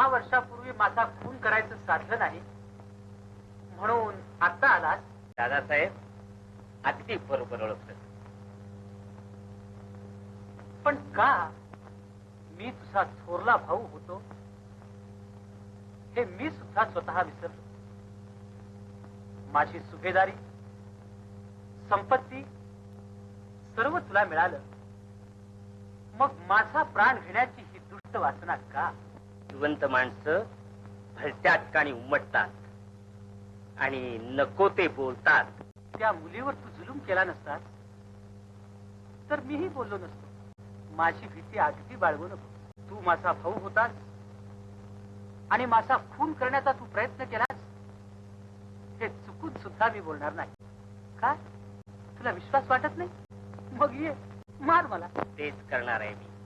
वर्षापूर्वी माझा खून करायचं साधलं नाही. म्हणून आता आलास? दादासाहेब अगदी बरोबर ओळखलं. पण का मी तुझा थोरला भाऊ होतो? हे मी सुद्धा स्वतः विसरलो. माझी सुभेदारी संपत्ती सर्व तुला मिळालं. मग माझा प्राण घेण्याची ही दुष्ट वासना का? जिवंत माणसं भलत्या ठिकाणी उमटतात आणि नको ते बोलतात. त्या मुलीवर तू जुलूम केला नसतास? तर मीही बोललो नसतो. माझी भीती अगदी बाळगू नको तू माझा भाऊ होतास? आणि माझा खून करण्याचा तू प्रयत्न केलास? हे चुकून सुद्धा मी बोलणार नाही. का? तुला विश्वास वाटत नाही? मग ये मार मला. तेच करणार आहे मी.